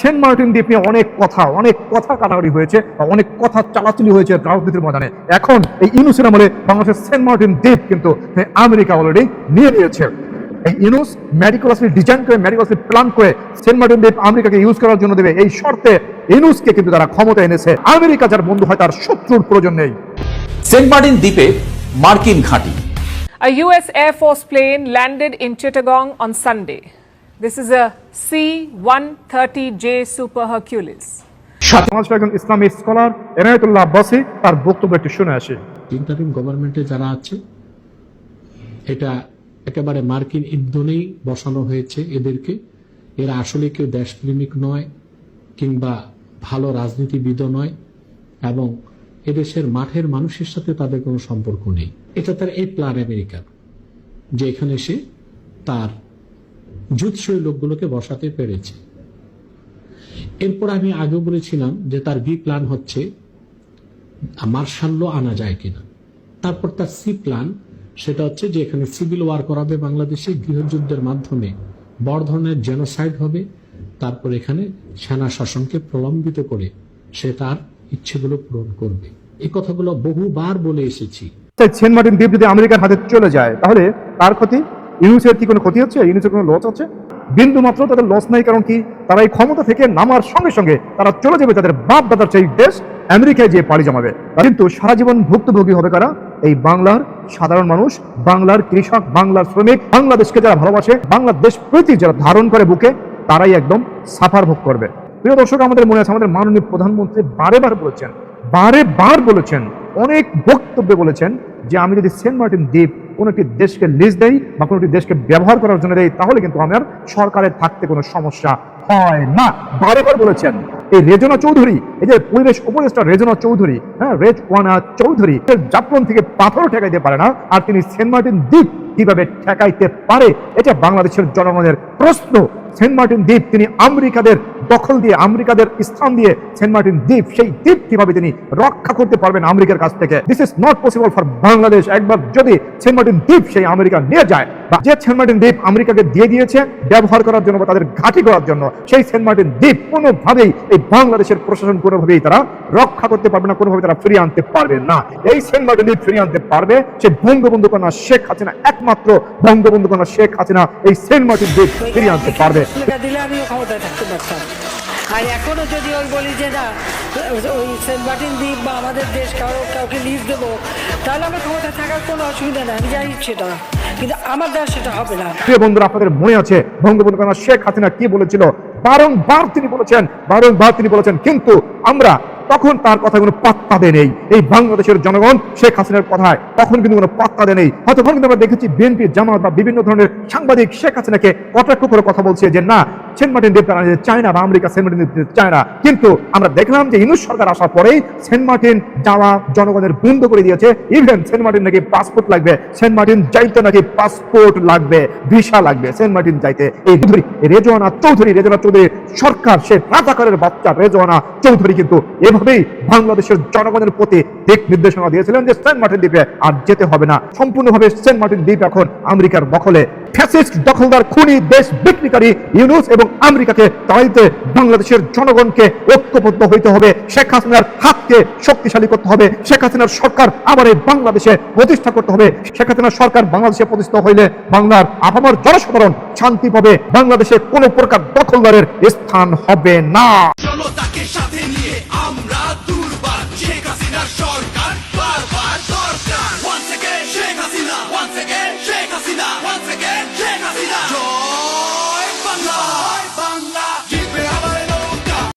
Saint Martin দ্বীপ নিয়ে অনেক কথা অনেক কথা কাটাকাটি হয়েছে বা অনেক কথা চালাচালি হয়েছে রাজনীতির ময়দানে। এখন এই ইউনুসের আমলে বাংলাদেশের সেন্ট মার্টিন দ্বীপ কিন্তু আমেরিকা অলরেডি নিয়ে নিয়েছে। এই ইউনুস মেডিকোলাসলি ডিজাইন করে মেডিকোলাসলি প্ল্যান করে সেন্ট মার্টিন দ্বীপ আমেরিকাকে ইউজ করার জন্য দেবে। এই শর্তে ইউনুসকে কিন্তু তারা ক্ষমতা এনেছে। আমেরিকা যার বন্ধু হয় তার শত্রুর প্রয়োজন নেই। সেন্ট মার্টিন দ্বীপে মার্কিন ঘাঁটি। A US Air Force plane landed in Chittagong on Sunday. This is a C 130J Super Hercules. সমাজ একজন ইসলামী স্কলার এনায়তুল্লাহ আব্বাসি তার বক্তব্য একটু শুনে আসি। ইন্টারিম গভর্নমেন্টে যারা আছে এটা একেবারে মার্কিন ইন্ধনেই বসানো হয়েছে এদেরকে। এরা আসলে কেউ দেশপ্রেমিক নয় কিংবা ভালো রাজনীতিবিদও নয় এবং এদেশের মাঠের মানুষের সাথে তাদের কোনো সম্পর্ক নেই। এটা তার এই প্ল্যান আমেরিকার যে এখানে এসে তার জুৎসই লোকগুলোকে বসাতে পেরেছে। এরপর আমি আগেও বলেছিলাম যে তার বি প্ল্যান হচ্ছে মার্শাল্য আনা যায় কিনা। তারপর তার সি প্ল্যান, সেটা হচ্ছে যে এখানে সিভিল ওয়ার করাবে বাংলাদেশে গৃহযুদ্ধের মাধ্যমে। বড় ধরনের জেনোসাইড হবে, তারপর এখানে সেনা শাসনকে প্রলম্বিত করে সে তার ইচ্ছেগুলো পূরণ করবে। এই কথাগুলো বহুবার বলে এসেছি। সেন্ট মার্টিন দ্বীপ যদি আমেরিকার হাতে চলে যায়, তাহলে তার ক্ষতি? ইউনুসের কি কোনো ক্ষতি হচ্ছে? ইউনুসের কোনো লস আছে বিন্দু মাত্র তাদের লস নাই, কারণ কি তারা এই ক্ষমতা থেকে নামার সঙ্গে সঙ্গে তারা চলে যাবে তাদের বাপ দাদার সেই দেশ, আমেরিকায় যে পাড়ি জমাবে। কিন্তু সারা জীবন ভুক্তভোগী হবে কারা? এই বাংলার সাধারণ মানুষ, বাংলার কৃষক, বাংলার শ্রমিক, বাংলাদেশকে যারা ভালোবাসে, বাংলাদেশ প্রীতি যারা ধারণ করে বুকে, তারাই একদম সাফার ভোগ করবে। প্রিয় দর্শক, আমাদের মনে আছে আমাদের মাননীয় প্রধানমন্ত্রী বারে বার বলেছেন, বারে বার বলেছেন, অনেক বক্তব্যে বলেছেন যে আমি যদি সেন্ট মার্টিন দ্বীপ কোনো একটি দেশকে লিজ দেই বা কোনো একটি দেশকে ব্যবহার করার জন্য দেই, তাহলে কিন্তু আমার সরকারের থাকতে কোনো সমস্যা হয় না। বারবার বলেছেন, এই রেজনা চৌধুরী, এই যে পরিবেশ উপদেষ্টা রেজনা চৌধুরী হ্যাঁ রেজ কোয়ানা চৌধুরী জাপান থেকে পাথর ঠেকাইতে পারে না, আর তিনি সেন্ট মার্টিন দ্বীপ কীভাবে ঠেকাইতে পারে, এটা বাংলাদেশের জনগণের প্রশ্ন। সেন্ট মার্টিন দ্বীপ তিনি আমেরিকাদের দখল দিয়ে, আমেরিকাদের স্থান দিয়ে সেন্ট মার্টিন দ্বীপ, সেই দ্বীপ কীভাবে তিনি রক্ষা করতে পারবেন আমেরিকার কাছ থেকে? This is not possible for Bangladesh একবার যদি সেন্ট মার্টিন দ্বীপ সেই আমেরিকা নিয়ে যায়, বা যে সেন্ট মার্টিন দ্বীপ আমেরিকাকে দিয়ে দিয়েছে ব্যবহার করার জন্য বা তাদের ঘাঁটি করার জন্য, সেই সেন্ট মার্টিন দ্বীপ কোনোভাবেই এই বাংলাদেশের প্রশাসন কোনোভাবেই তারা রক্ষা করতে পারবে না কোনোভাবে তারা ফিরিয়ে আনতে পারবে না। এই সেন্ট মার্টিন দ্বীপ ফিরিয়ে আনতে পারবে সে বঙ্গবন্ধু কন্যা শেখ হাসিনা, একমাত্র বঙ্গবন্ধু কন্যা শেখ হাসিনা এই সেন্ট মার্টিন দ্বীপ ফিরিয়ে আনতে পারবে। টাকা দিলে আমিও ক্ষমতায় থাকতে পারতাম। আর এখনও যদি ওই বলি যে না ওই সেন্ট মার্টিন দ্বীপ বা আমাদের দেশ কারও কাউকে লিজ দেবো তাহলে আমার ক্ষমতায় থাকার কোনো অসুবিধা নেই আমি যাই সেটা কিন্তু আমার দ্বারা সেটা হবে না। প্রিয় বন্ধুরা আপনাদের মনে আছে বঙ্গবন্ধু কন্যা শেখ হাসিনা কি বলেছিল? বারংবার তিনি বলেছেন বারংবার তিনি বলেছেন কিন্তু আমরা তখন তার কথা কোনো পাত্তা দেয় নেই। এই বাংলাদেশের জনগণ শেখ হাসিনার কথায় তখন কিন্তু কোনো পাত্তা দেয় নেই। হয়তো কিন্তু আমরা দেখেছি বিএনপি জামাত বা বিভিন্ন ধরনের সাংবাদিক শেখ হাসিনাকে কটাক্ষ করে কথা বলছে যে, না সেন্ট মার্টিন দ্বীপ তারা চায় না বা আমেরিকা, সেন্ট মার্টিন দ্বীপ চায় না কিন্তু আমরা দেখলাম যে ইনুস সরকার আসার পরেই সেন্ট মার্টিন যাওয়া জনগণের বন্ধ করে দিয়েছে। ইভেন সেন্ট মার্টিন নাকি পাসপোর্ট লাগবে, সেন্ট মার্টিন যাইতে নাকি পাসপোর্ট লাগবে ভিসা লাগবে, সেন্ট মার্টিন যাইতে। এই চৌধুরী রেজওয়ানা চৌধুরী রেজওয়ানা চৌধুরী সরকার, সে রাজাকারের বাচ্চা রেজওয়ানা চৌধুরী কিন্তু এভাবেই বাংলাদেশের জনগণের প্রতি দিক নির্দেশনা দিয়েছিলেন যে সেন্ট মার্টিন দ্বীপে আর যেতে হবে না। সম্পূর্ণভাবে সেন্ট মার্টিন দ্বীপ এখন আমেরিকার দখলে ফ্যাসিস্ট দখলদার খুনি, দেশ বিক্রিকারী ইউনুস এবং আমেরিকাকে তাড়াইতে বাংলাদেশের জনগণকে ঐক্যবদ্ধ হইতে হবে। শেখ হাসিনার হাতকে শক্তিশালী করতে হবে। শেখ হাসিনার সরকার আবার এই বাংলাদেশে প্রতিষ্ঠা করতে হবে। শেখ হাসিনার সরকার বাংলাদেশে প্রতিষ্ঠা হইলে বাংলার আপামার জনসাধারণ শান্তি পাবে বাংলাদেশে কোনো প্রকার দখলদারের স্থান হবে না।